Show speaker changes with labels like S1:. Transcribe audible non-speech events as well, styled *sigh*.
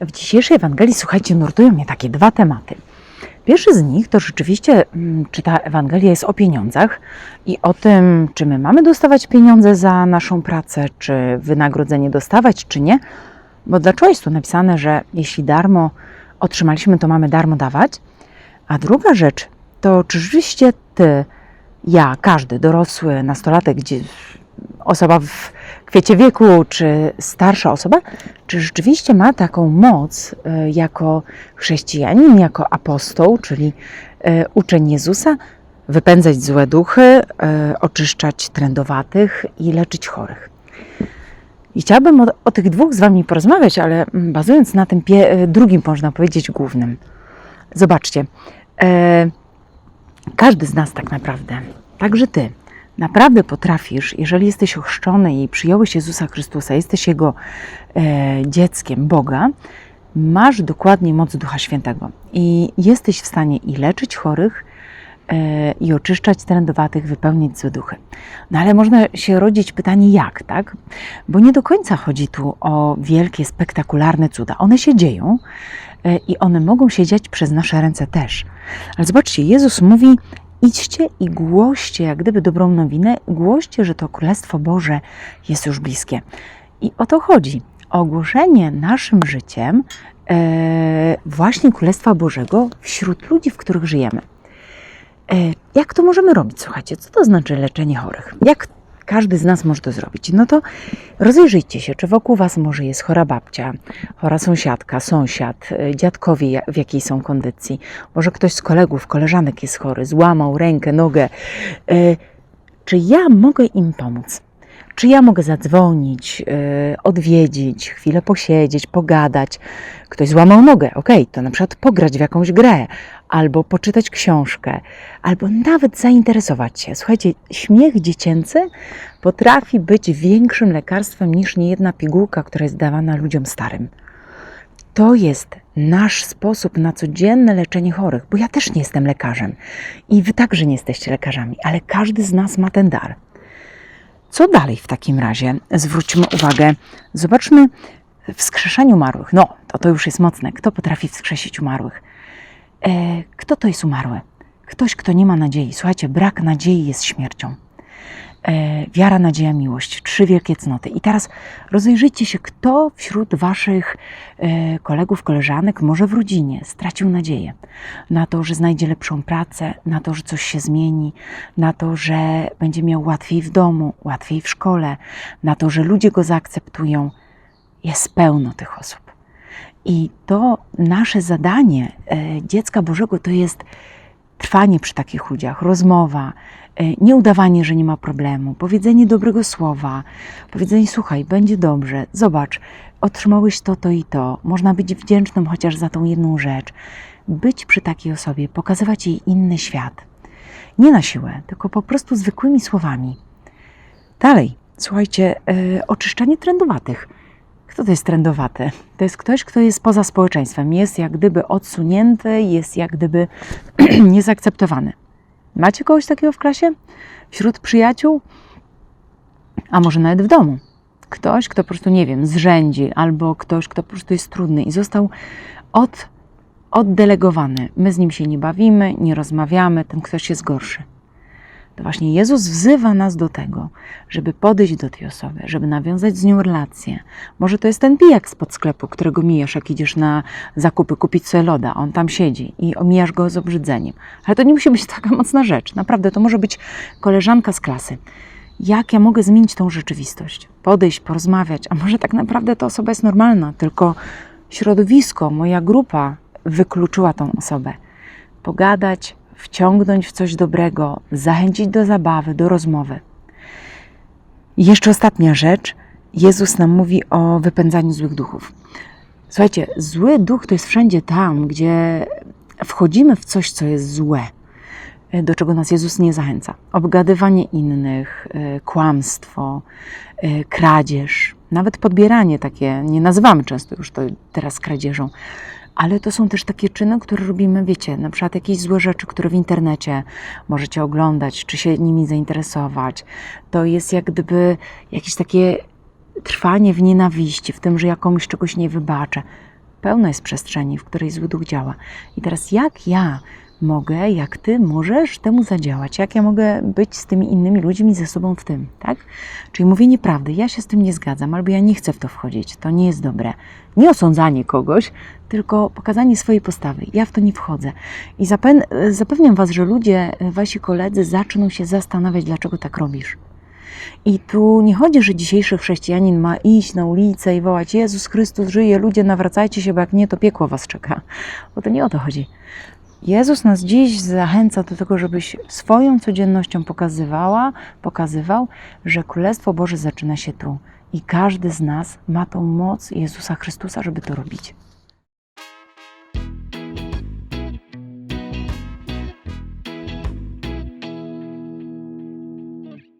S1: W dzisiejszej Ewangelii, słuchajcie, nurtują mnie takie dwa tematy. Pierwszy z nich to rzeczywiście, mm, czy ta Ewangelia jest o pieniądzach i o tym, czy my mamy dostawać pieniądze za naszą pracę, czy wynagrodzenie dostawać, czy nie. Bo dlaczego jest tu napisane, że jeśli darmo otrzymaliśmy, to mamy darmo dawać? A druga rzecz to, czy rzeczywiście ty, ja, każdy dorosły nastolatek, gdzie osoba w kwiecie wieku, czy starsza osoba, czy rzeczywiście ma taką moc e, jako chrześcijanin, jako apostoł, czyli e, uczeń Jezusa, wypędzać złe duchy, e, oczyszczać trędowatych i leczyć chorych. I chciałabym o, o tych dwóch z Wami porozmawiać, ale mm, bazując na tym drugim, można powiedzieć, głównym. Zobaczcie, każdy z nas tak naprawdę, także Ty, naprawdę potrafisz, jeżeli jesteś ochrzczony i przyjąłeś Jezusa Chrystusa, jesteś Jego e, dzieckiem Boga, masz dokładnie moc Ducha Świętego i jesteś w stanie i leczyć chorych, e, i oczyszczać trędowatych, wypełnić złe duchy. No ale można się rodzić pytanie jak, tak? Bo nie do końca chodzi tu o wielkie, spektakularne cuda. One się dzieją e, i one mogą się dziać przez nasze ręce też. Ale zobaczcie, Jezus mówi, idźcie i głoście, jak gdyby dobrą nowinę, głoście, że to Królestwo Boże jest już bliskie. I o to chodzi. Ogłoszenie naszym życiem e, właśnie Królestwa Bożego wśród ludzi, w których żyjemy. E, jak to możemy robić? Słuchajcie, co to znaczy leczenie chorych? Jak każdy z nas może to zrobić? No to rozejrzyjcie się, czy wokół Was może jest chora babcia, chora sąsiadka, sąsiad, e, dziadkowie w jakiej są kondycji. Może ktoś z kolegów, koleżanek jest chory, złamał rękę, nogę. E, Czy ja mogę im pomóc? Czy ja mogę zadzwonić, e, odwiedzić, chwilę posiedzieć, pogadać? Ktoś złamał nogę, okej, to na przykład pograć w jakąś grę, albo poczytać książkę, albo nawet zainteresować się. Słuchajcie, śmiech dziecięcy potrafi być większym lekarstwem niż niejedna pigułka, która jest dawana ludziom starym. To jest nasz sposób na codzienne leczenie chorych, bo ja też nie jestem lekarzem i wy także nie jesteście lekarzami, ale każdy z nas ma ten dar. Co dalej w takim razie? Zwróćmy uwagę, zobaczmy wskrzeszenie umarłych. No, to to już jest mocne. Kto potrafi wskrzesić umarłych? E, kto to jest umarły? Ktoś, kto nie ma nadziei. Słuchajcie, brak nadziei jest śmiercią. E, wiara, nadzieja, miłość. Trzy wielkie cnoty. I teraz rozejrzyjcie się, kto wśród Waszych e, kolegów, koleżanek, może w rodzinie stracił nadzieję na to, że znajdzie lepszą pracę, na to, że coś się zmieni, na to, że będzie miał łatwiej w domu, łatwiej w szkole, na to, że ludzie go zaakceptują. Jest pełno tych osób. I to nasze zadanie e, dziecka Bożego to jest trwanie przy takich ludziach, rozmowa, e, nie udawanie, że nie ma problemu, powiedzenie dobrego słowa, powiedzenie: Słuchaj, będzie dobrze, zobacz, otrzymałeś to, to i to. Można być wdzięcznym chociaż za tą jedną rzecz. Być przy takiej osobie, pokazywać jej inny świat. Nie na siłę, tylko po prostu zwykłymi słowami. Dalej, słuchajcie, e, oczyszczanie trendowatych. Kto to jest trendowaty? To jest ktoś, kto jest poza społeczeństwem, jest jak gdyby odsunięty, jest jak gdyby *clears throat* niezaakceptowany. Macie kogoś takiego w klasie? Wśród przyjaciół? A może nawet w domu? Ktoś, kto po prostu, nie wiem, zrzędzi, albo ktoś, kto po prostu jest trudny i został od, oddelegowany. My z nim się nie bawimy, nie rozmawiamy, ten ktoś jest gorszy. To właśnie Jezus wzywa nas do tego, żeby podejść do tej osoby, żeby nawiązać z nią relację. Może to jest ten pijak spod sklepu, którego mijasz, jak idziesz na zakupy kupić sobie loda, on tam siedzi i omijasz go z obrzydzeniem. Ale to nie musi być taka mocna rzecz. Naprawdę, to może być koleżanka z klasy. Jak ja mogę zmienić tą rzeczywistość? Podejść, porozmawiać, a może tak naprawdę ta osoba jest normalna, tylko środowisko, moja grupa wykluczyła tą osobę. Pogadać, wciągnąć w coś dobrego, zachęcić do zabawy, do rozmowy. I jeszcze ostatnia rzecz. Jezus nam mówi o wypędzaniu złych duchów. Słuchajcie, zły duch to jest wszędzie tam, gdzie wchodzimy w coś, co jest złe, do czego nas Jezus nie zachęca. Obgadywanie innych, e, kłamstwo, e, kradzież, nawet podbieranie takie, nie nazywamy często już to teraz kradzieżą, ale to są też takie czyny, które robimy, wiecie, na przykład jakieś złe rzeczy, które w internecie możecie oglądać, czy się nimi zainteresować. To jest jak gdyby jakieś takie trwanie w nienawiści, w tym, że ja komuś czegoś nie wybaczę. Pełno jest przestrzeni, w której zły duch działa. I teraz jak ja mogę, jak ty możesz temu zadziałać? Jak ja mogę być z tymi innymi ludźmi ze sobą w tym, tak? Czyli mówienie prawdy, ja się z tym nie zgadzam, albo ja nie chcę w to wchodzić, to nie jest dobre. Nie osądzanie kogoś, tylko pokazanie swojej postawy. Ja w to nie wchodzę. I zapewniam Was, że ludzie, Wasi koledzy zaczną się zastanawiać, dlaczego tak robisz. I tu nie chodzi, że dzisiejszy chrześcijanin ma iść na ulicę i wołać: Jezus Chrystus żyje, ludzie nawracajcie się, bo jak nie, to piekło was czeka. Bo to nie o to chodzi. Jezus nas dziś zachęca do tego, żebyś swoją codziennością pokazywała, pokazywał, że Królestwo Boże zaczyna się tu. I każdy z nas ma tą moc Jezusa Chrystusa, żeby to robić.